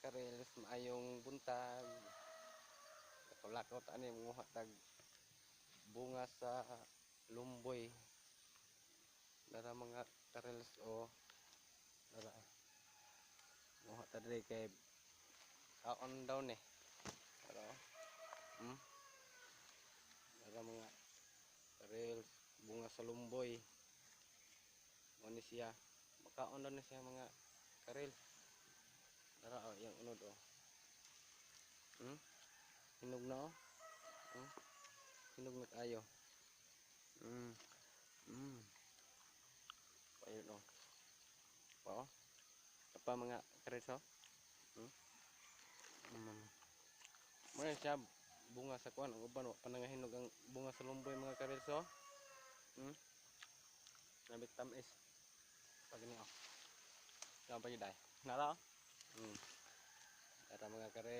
karels maayong buntag lakot ani mga tag bunga sa lumboy dara mga karels o dara mga tadre kay kaon daw ni pero hmm? Dara mga karels bunga sa lumboy mo ni siya makaon daw na siya mga karels dara oh. Hmm? Hinog na oh. Hmm? hinog na kayo hmm. Hmm. Ayun oh. Pa oh apa mga karels oh hmm? Hmm. Muna siya bunga sa kuan ang uban wa pa nangahinog ang bunga sa lumboy mga karels oh hmm? Nabit tamis pag ni oh. Saan pa yun dahil? Nara oh? Hmm. sacaré